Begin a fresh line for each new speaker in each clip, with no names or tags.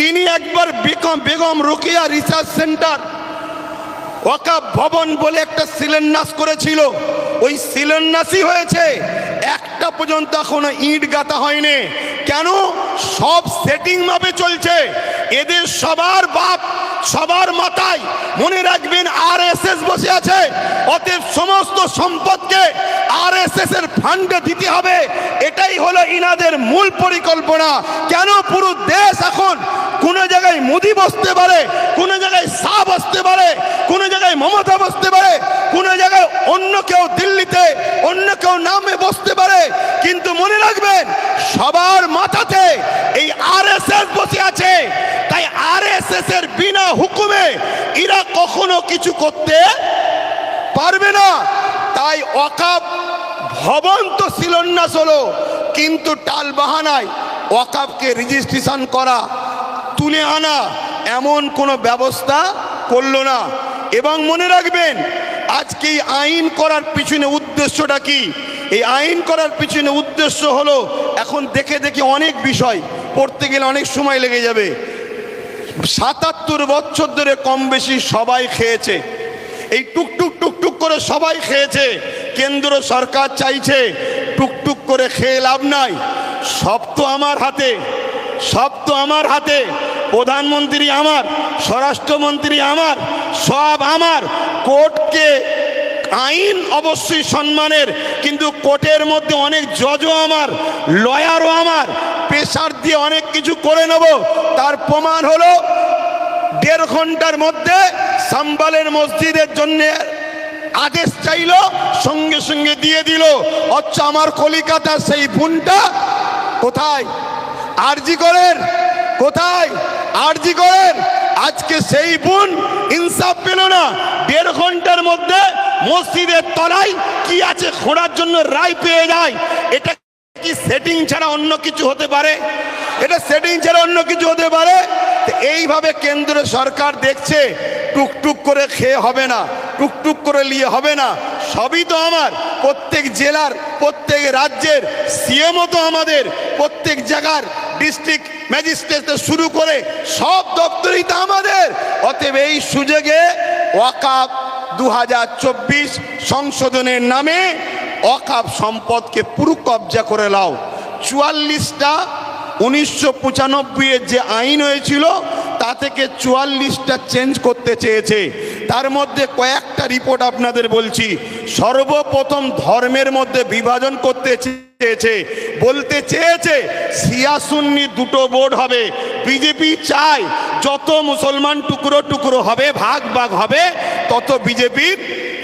তিনি একবার Begum Rokeya research centre, ওকা ভবন বলে একটা শিলান্যাস করেছিল। ওই শিলান্যাসই হয়েছে। একটা পর্যন্ত এখনও ইট গাঁথা হয়নি। কেন? সব সেটিং ভাবে চলছে। এদের সবার বাপ সবার মাথায় মনে রাখবেন আর বসে আছে। অতএব সমস্ত সম্পদকে আর এর ফান্ডে দিতে হবে। এটাই হলো ইনাদের মূল পরিকল্পনা। কেন পুরো দেশ এখন কোন জায়গায় মোদি বসতে পারে, কোন জায়গায় শাহ বসতে পারে, কোন জায়গায় মমতা বসতে পারে, কোন জায়গায় অন্য কেউ দিল্লিতে, অন্য কেউ নামে বসতে পারে। কিন্তু মনে রাখবেন, সবার মাথাতে এই আরএসএস বসে আছে তাই আরএসএস এর বিনা হুকুমে এরা কখনো কিছু করতে পারবে না। তাই অকাপ ভবন তো শিলান্যাস হলো, কিন্তু টাল বাহানায় ওয়াকাবকে রেজিস্ট্রেশন করা, তুলে আনা এমন কোনো ব্যবস্থা করল না। এবং মনে রাখবেন, আজকে এই আইন করার পিছনে উদ্দেশ্যটা কি? এই আইন করার পিছনে উদ্দেশ্য হলো, এখন দেখে দেখে অনেক বিষয় পড়তে গেলে অনেক সময় লেগে যাবে। সাতাত্তর বছর ধরে কম বেশি সবাই খেয়েছে। এই টুকটুক টুকটুক করে সবাই খেয়েছে। কেন্দ্র সরকার চাইছে টুকটুক করে খেয়ে লাভ নাই। সব তো আমার হাতে, সব তো আমার হাতে। প্রধানমন্ত্রী আমার, স্বরাষ্ট্রমন্ত্রী আমার, সব আমার। কোর্টকে আইন অবশ্যই সম্মানের, কিন্তু কোর্টের মধ্যে অনেক জজও আমার, লয়ারও আমার প্রেশার দিয়ে অনেক কিছু করে নেব। তার প্রমাণ হলো, দেড় ঘণ্টার মধ্যে সাম্বালের মসজিদের জন্য আদেশ চাইলো, সঙ্গে সঙ্গে দিয়ে দিল। অথচ আমার কলিকাতার সেই বোনটা কোথায়? আরজি করেন? কোথায়? আরজি করেন? আজকে সেই বোন ইনসাফ পেল না। দেড় ঘণ্টার মধ্যে মসজিদের তলায় কি আছে খোঁড়ার জন্য রায় পেয়ে যায়। এটা কি সেটিং ছাড়া অন্য কিছু হতে পারে? এটা সেটিং ছাড়া অন্য কিছু হতে পারে? এইভাবে কেন্দ্র সরকার দেখছে, টুকটুক করে খেয়ে হবে না, টুকটুক করে নিয়ে হবে না। সবই তো আমার। প্রত্যেক জেলার, প্রত্যেক রাজ্যের সিএমও তো আমাদের। প্রত্যেক জায়গার ডিস্ট্রিক্ট ম্যাজিস্ট্রেট শুরু করে, সব দপ্তরই তো আমাদের। অতএব এই সুযোগে ওয়াকাপ দু সংশোধনের নামে অকাপ সম্পদকে পুরো কবজা করে লাও। চুয়াল্লিশটা উনিশশো পঁচানব্বইয়ের যে আইন হয়েছিল, তা থেকে চুয়াল্লিশটা চেঞ্জ করতে চেয়েছে। তার মধ্যে কয়েকটা রিপোর্ট আপনাদের বলছি। সর্বপ্রথম ধর্মের মধ্যে বিভাজন করতে চেয়েছে। বলতে চেয়েছে, সিয়াসুন্নি দুটো বোর্ড হবে। বিজেপি চায়, যত মুসলমান টুকরো টুকরো হবে, ভাগ ভাগ হবে, তত বিজেপির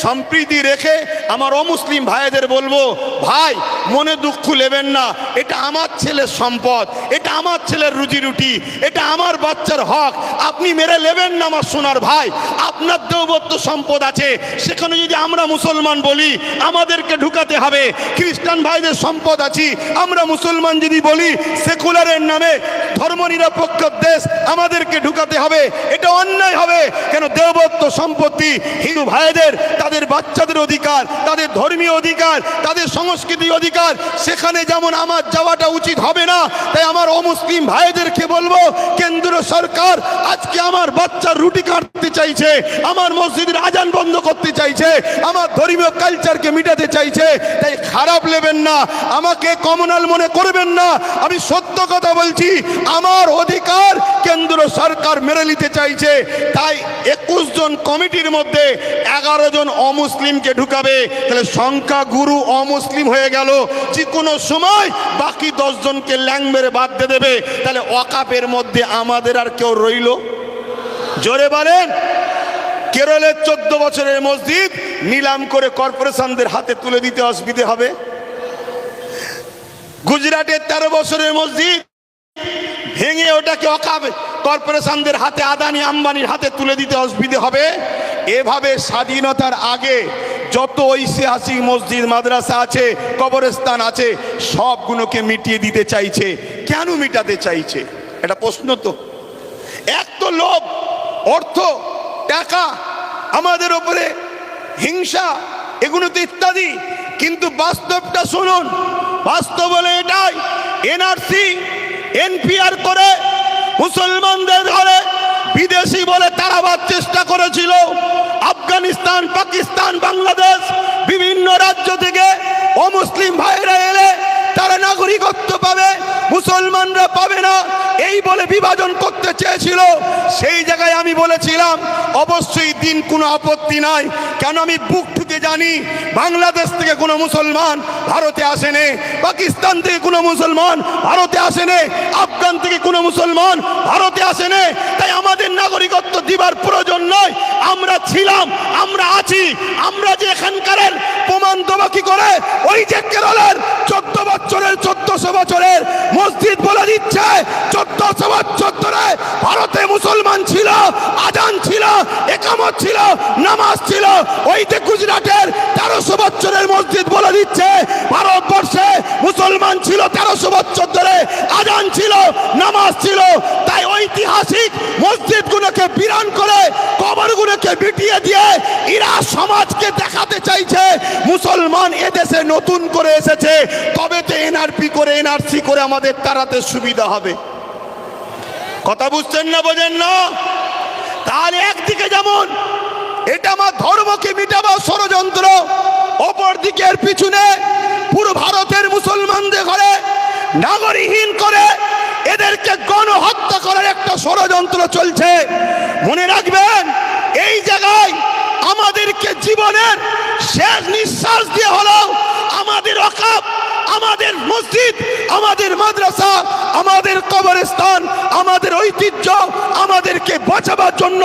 সম্প্রীতি রেখে আমার অমুসলিম ভাইদের বলব, ভাই, মনে দুঃখ নেবেন না। এটা আমার ছেলের সম্পদ, এটা আমার ছেলের রুজি রুটি, এটা আমার বাচ্চার হক। আপনি মেরে নেবেন না আমার সোনার ভাই। আপনার দেবত্ব সম্পদ আছে। সেখানে যদি আমরা মুসলমান বলি, আমাদেরকে ঢুকাতে হবে। খ্রিস্টান ভাইদের সম্পদ আছি। আমরা মুসলমান যদি বলি, সেকুলারের নামে ধর্ম নিরপেক্ষ দেশ আমাদেরকে ঢুকাতে হবে। এটা অন্যায় হবে। কেন দেবত্ব সম্পত্তি হিন্দু ভাইদের তাদের বাচ্চাদের অধিকার, তাদের ধর্মীয় অধিকার, তাদের সংস্কৃতি অধিকার, সেখানে যেমন আমার যাওয়াটা উচিত হবে না, তাই আমার অমুসলিম ভাইদেরকে বলব, কেন্দ্র সরকার আজকে আমার বাচ্চার রুটি কাটতে চাইছে, আমার মসজিদের আজান বন্ধ করতে চাইছে, আমার ধর্মীয় কালচারকে মিটাতে চাইছে, তাই খারাপ নেবেন না, আমাকে কমনাল মনে করবেন না, আমি সত্য কথা বলছি, আমার অধিকার কেন্দ্র সরকার মেনে নিতে চাইছে, তাই একুশ জন কমিটির মধ্যে এগারো জন অমুসলিমকে ঢুকাবে, তাহলে সংখ্যা গুরু অমুসলিম হয়ে গেল। যে কোনো সময় বাকি দশ জনকে ল্যাং মেরে বাদ দিয়ে দেবে। তাহলে অকাপের মধ্যে আমাদের আর কেউ রইল? জোরে বলেন। কেরলের চোদ্দ বছরের মসজিদ নিলাম করে কর্পোরেশনদের হাতে তুলে দিতে অসুবিধে হবে? গুজরাটের তেরো বছরের মসজিদ ভেঙে ওটাকে অকাবে কর্পোরেশনদের হাতে, আদানি আম্বানির হাতে তুলে দিতে অসুবিধে হবে? এভাবে স্বাধীনতার আগে যত ঐতিহাসিক মসজিদ, মাদ্রাসা আছে, কবরস্থান আছে, সবগুলোকে মিটিয়ে দিতে চাইছে। কেন মিটাতে চাইছে? এটা প্রশ্ন তো। এক তো লোভ, অর্থ, টাকা, আমাদের ওপরে হিংসা, এগুলো তো ইত্যাদি। কিন্তু বাস্তবটা শুনুন, বাস্তব বলে এটাই, এনআরসি, এনপিআর করে মুসলমানদের ঘরে বিদেশি বলে তাড়াবার চেষ্টা করেছিল। আফগানিস্তান পাকিস্তান বাংলাদেশ বিভিন্ন রাজ্য থেকে অমুসলিম ভাইরা এলে তারা নাগরিকত্ব পাবে, মুসলমানরা পাবে না। এই বলে বিভাজন করতে চেয়েছিল। সেই জায়গায় আমি বলেছিলাম, অবশ্যই দিন কোনো আপত্তি নাই। কেন আমি বুক ঠুকে জানি, বাংলাদেশ থেকে কোনো মুসলমান ভারতে আসেনে, পাকিস্তান থেকে কোনো মুসলমান ভারতে আসেনে, আফগান থেকে কোনো মুসলমান ভারতে আসেনে। তাই আমাদের নাগরিকত্ব দিবার প্রয়োজন নয় আমরা ছিলাম, আমরা আছি, আমরা যে এখানকারের প্রমাণ দেবো কি করে? ওই যে কেরলের চোদ্দ বছরের, চোদ্দশো বছরের মসজিদ বলে দিচ্ছে। চোদ্দশো বছর ধরে ভারতে মুসলমান ছিল, আজান ছিল, একামত ছিল, নামাজ ছিল। ওই যে গুজরাটের তেরোশো বছরের মসজিদ বলে দিচ্ছে। ভারতবর্ষে মুসলমান ছিল তেরোশো বছর ধরে, আজান ছিল, নামাজ ছিল। তাই ঐতিহাসিক মসজিদগুলোকে বিরান করে, কবরগুলোকে বিটিয়ে দিয়ে ইরা সমাজকে দেখাতে চাইছে। মুসলমান এদেশে নতুন করে এসেছে। তবে এনআরপি করে এনআরসি করে আমাদের তাড়াতে সুবিধা হবে। কথা বুঝছেন না, বোঝেন না? তাহলে একদিকে যেমন এটা আমার ধর্মকে মিটাবার ষড়যন্ত্র অপর দিকের পিছনে পুরো ভারতের মুসলমানদের ঘরে নাগরিকহীন করে এদেরকে গণহত্যা করার একটা ষড়যন্ত্র চলছে। মনে রাখবেন, এই জায়গায় আমাদেরকে জীবনের শেষ নিঃশ্বাস দিয়ে হলো আমাদের অকাপ আমাদের মসজিদ, আমাদের মাদ্রাসা, আমাদের কবরস্থান, আমাদের ঐতিহ্য, আমাদেরকে বাঁচাবার জন্য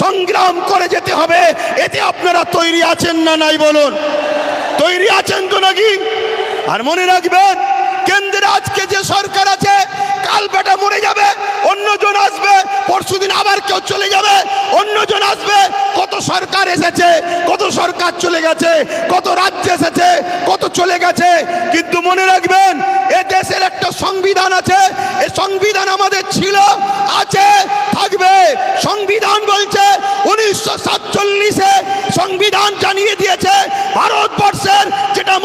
সংগ্রাম করে যেতে হবে। এতে আপনারা তৈরি আছেন না নাই বলুন? তৈরি আছেন তো নাকি? আর মনে রাখবেন কেন্দ্রে আজকে যে সরকার আছে, কাল বেটা মরে যাবে, অন্যজন আসবে, পরশুদিন আবার কেউ চলে যাবে, অন্যজন আসবে। কত সরকার এসেছে, কত সরকার চলে গেছে, কত রাজ্য এসেছে, কত চলে গেছে। কিন্তু মনে রাখবেন, এ দেশের একটা সংবিধান আছে এই সংবিধান আমাদের ছিল, আছে, থাকবে। সংবিধান বলছে, উনিশশো সাতচল্লিশে সংবিধান জানিয়ে দিয়েছে, ভারতবর্ষের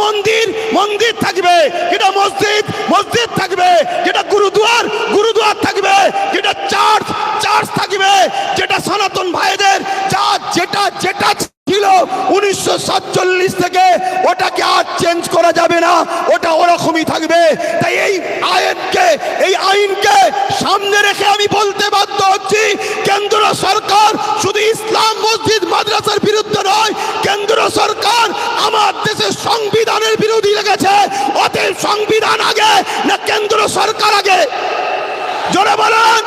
মন্দির মন্দির থাকবে। যেটা মসজিদ মসজিদ থাকবে। যেটা গুরুদুয়ার গুরুদুয়ার থাকবে। যেটা চার্চ চার্চ থাকবে। যেটা সনাতন ভাইদের, যা যেটা যেটা ছিল উনিশশো সাতচল্লিশ থেকে, ওটাকে আর চেঞ্জ করা যাবে না। ওটা ওরকমই থাকবে। তাই এই আইনকে এই আইনকে সামনে রেখে আমি বলতে বাধ্য হচ্ছি, কেন্দ্র সরকার শুধু ইসলাম মসজিদ মাদ্রাসার বিরুদ্ধে নয়, কেন্দ্র সরকার বিরোধী লেগেছে। অতএব সংবিধান আগে, না কেন্দ্র সরকার আগে। জোরে বলেন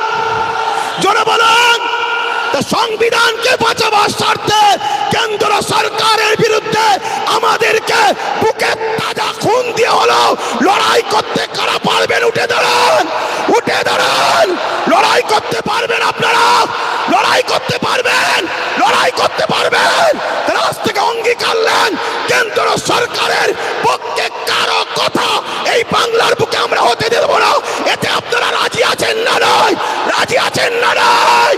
জোরে বলেন। সংবিধানকে বাঁচাবার স্বার্থে কেন্দ্র সরকারের বিরুদ্ধে আমাদেরকে বুকে তাজা খুন দিয়ে হলো লড়াই করতে কারা পারবেন? উঠে দাঁড়ান উঠে দাঁড়ান। লড়াই করতে পারবেন আপনারা? লড়াই করতে পারবেন? লড়াই করতে পারবেন? অঙ্গীকার নেন কেন্দ্র সরকারের পক্ষে কারও কথা এই বাংলার বুকে আমরা হতে দেব না। এতে আপনারা রাজি আছেন না নয়? রাজি আছেন না নয়?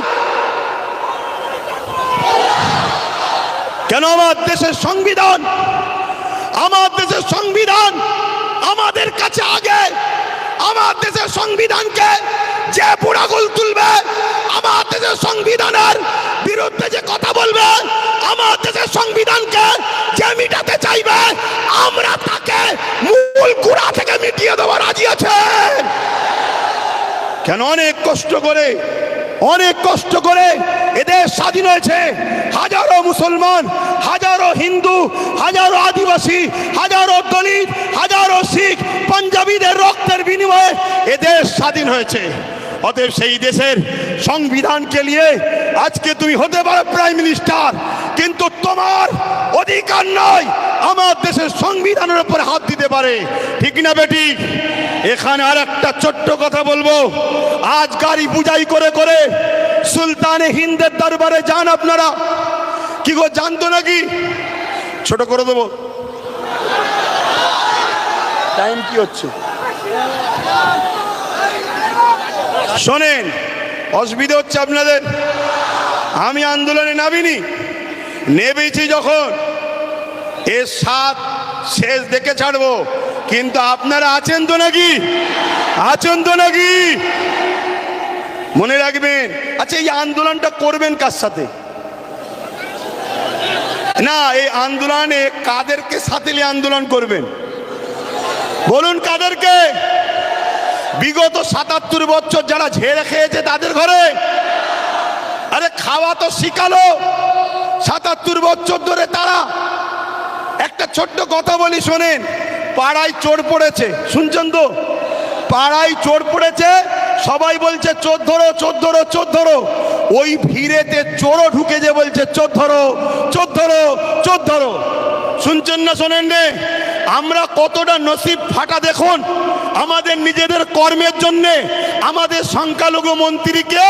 কেন আমার দেশের সংবিধান? আমার দেশের সংবিধান আমাদের কাছে আগে। আমার দেশের সংবিধানকে যে বুড়াগুল তুলবে, আমার দেশের সংবিধানের কেন অনেক কষ্ট করে, অনেক কষ্ট করে এদের স্বাধীন হয়েছে। হাজারো মুসলমান, হাজারো হিন্দু, হাজারো আদিবাসী, হাজারো দলিত, হাজারো শিখ, পাঞ্জাবিদের রক্তের বিনিময়ে এদের স্বাধীন হয়েছে। অতএব সেই দেশের সংবিধানকে নিয়ে আজকে তুমি হতে পারো প্রাইম মিনিস্টার। কিন্তু তোমার অধিকার নয় আমার দেশের সংবিধানের উপর হাত দিতে পারে। ঠিক না বেটি? এখানে আর একটা ছোট্ট কথা বলব। আজ গাড়ি বুঝাই করে করে সুলতানে হিন্দের দরবারে যান আপনারা। কি গো, জানতো নাকি? ছোট করে দেবো। টাইম কি হচ্ছে? শোনেন, অসুবিধা হচ্ছে আপনাদের। আমি আন্দোলনে নামিনি। নেবেছি যখন এর সাত শেষ দেখে ছাড়বো। কিন্তু আপনারা আছেন তো নাকি? আছেন তো নাকি? মনে রাখবেন আচ্ছা এই আন্দোলনটা করবেন কার সাথে? না, এই আন্দোলনে কাদেরকে সাথে নিয়ে আন্দোলন করবেন? বলুন কাদেরকে? বিগত সাতাত্তর বছর যারা ঝেড়ে খেয়েছে তাদের ঘরে? আরে, খাওয়া তো শিখালো। সাতাত্তর বছর ধরে তারা একটা ছোট্ট কথা বলি শোনেন, পাড়ায় চোর পড়েছে, শুনছেন তো? পাড়ায় চোর পড়েছে, সবাই বলছে, চোর ধরো চোর ধরো চোর ধরো। ওই ভিড়েতে চোরও ঢুকে যে বলছে, চোর ধরো চোর ধরো চোর ধরো। শুনছেন না শোনেন রে? আমরা কতটা নসিব ফাটা দেখুন, আমাদের নিজেদের কর্মের জন্যে, আমাদের সংখ্যালঘু মন্ত্রীকে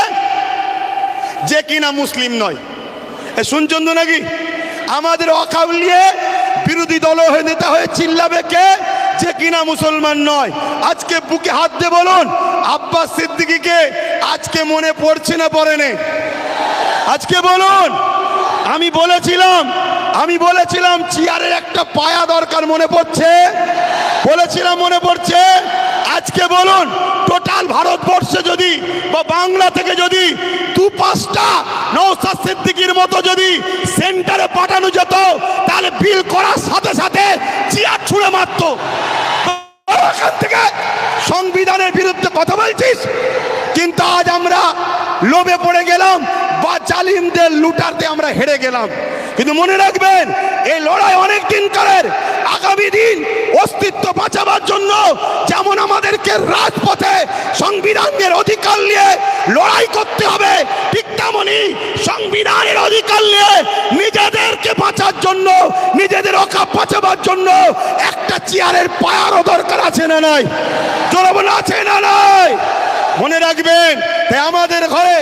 যে কিনা মুসলিম নয়। শুনছেন তো নাকি? আমাদের অকাউলিয়ে বিরোধী দল হয়ে নেতা হয়ে চিল্লাবে কে? যে কিনা মুসলমান নয়। আজকে বুকে হাত দিয়ে বলুন, আব্বাস সিদ্দিকিকে আজকে মনে পড়ছে না পড়ে নে আজকে বলুন, আমি বলেছিলাম আমি বলেছিলাম চেয়ারের একটা পায়া দরকার মনে পড়ছে। বলেছিলাম মনে পড়ছে। আজকে বলুন টোটাল ভারতবর্ষে যদি বা বাংলা থেকে যদি দু পাঁচটা নৌসাদ সিদ্দিকির মতো যদি সেন্টারে পাঠানো যেত, তাহলে বিল করার সাথে সাথে চেয়ার ছুঁড়ে মারত। থেকে সংবিধানের বিরুদ্ধে কথা বলছিস? কিন্তু আজ আমরা লোভে পড়ে গেলাম বা জালিমদের লুটারতে আমরা হেরে গেলাম। কিন্তু মনে রাখবেন, এই লড়াই অনেক দিন কালের। আগামী দিন অস্তিত্ব বাঁচাবার জন্য যেমন আমাদেরকে রাজপথে সংবিধানের অধিকার নিয়ে লড়াই করতে হবে, ঠিক তেমনই সংবিধানের অধিকার নিয়ে নিজেদেরকে বাঁচার জন্য, নিজেদের অকাপ বাঁচাবার জন্য একটা চেয়ারের পায়ারও দরকার আছে না নাই? জোরবন আছে না নাই? মনে রাখবেন, তাই আমাদের ঘরে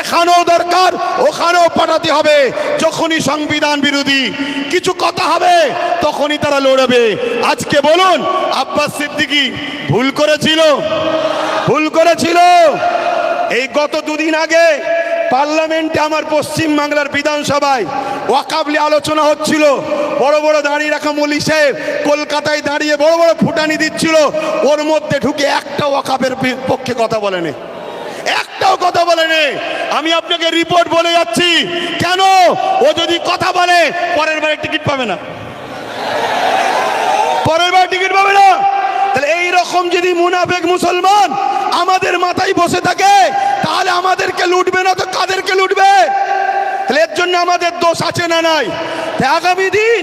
এখানেও দরকার, ওখানেও পাঠাতে হবে। যখনই সংবিধান বিরোধী কিছু কথা হবে, তখনই তারা লড়বে। আজকে বলুন, আব্বাস সিদ্দিকি ভুল করেছিল? ভুল করেছিল? এই গত দুদিন আগে পার্লামেন্টে আমার পশ্চিম বাংলার বিধানসভায় ওয়াকাবলি আলোচনা হচ্ছিল। বড় বড় দাঁড়িয়ে রাখা মলি সাহেব কলকাতায় দাঁড়িয়ে বড় বড় ফুটানি দিচ্ছিল। ওর মধ্যে ঢুকে একটা ওয়াকাবের পক্ষে কথা বলেনি। একটাও কথা বলেনি। আমি আপনাকে রিপোর্ট বলে যাচ্ছি। কেন? ও যদি কথা বলে, পরের বারে টিকিট পাবে না। পরের বার টিকিট পাবে না। তাহলে এই রকম যদি মুনাফেক মুসলমান আমাদের মাথায় বসে থাকে তাহলে আমাদেরকে লুটবে না তো কাদেরকে লুটবে? তাহলে এর জন্য আমাদের দোষ আছে না নাই? আগামী দিন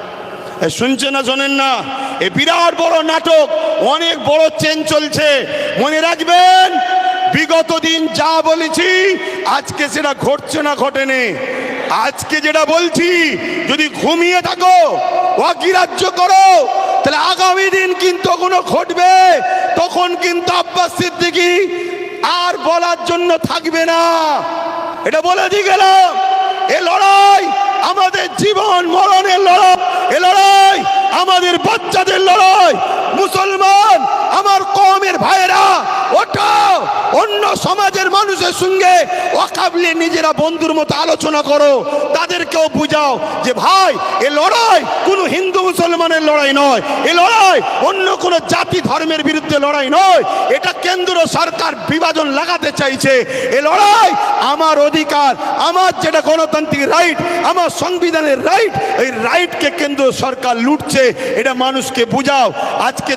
শুনছে না, শোনেন না। এ বিরাট বড় নাটক, অনেক বড় চেন চলছে। মনে রাখবেন, বিগত দিন যা বলেছি, আজকে সেটা ঘটছে না, ঘটেনি। আজকে যেটা বলছি, যদি ঘুমিয়ে থাকো, অগ্রাহ্য করো, তাহলে আগামী দিন কিন্তু কোনো ঘটবে, তখন কিন্তু আব্বাস সিদ্দিকি আর বলার জন্য থাকবে না। এটা বলে দিয়ে গেলাম। এ লড়াই আমাদের জীবন মরণের লড়াই এ লড়াই আমাদের বাচ্চাদের লড়াই। মুসলমান আমার কমের ভাইয়েরা ওটা অন্য সমাজের মানুষের সঙ্গে অকাবলে নিজেরা বন্ধুর মতো আলোচনা করো। তাদেরকেও বুঝাও যে, ভাই, এ লড়াই কোনো হিন্দু মুসলমানের লড়াই নয়। এ লড়াই অন্য কোনো জাতি ধর্মের বিরুদ্ধে লড়াই নয়। এটা কেন্দ্র সরকার বিভাজন লাগাতে চাইছে। এ লড়াই আমার অধিকার, আমার যেটা গণতান্ত্রিক রাইট, আমার সংবিধানের রাইট, এই রাইটকে কেন্দ্র সরকার লুটছে। এটা মানুষকে বুঝাও। আজকে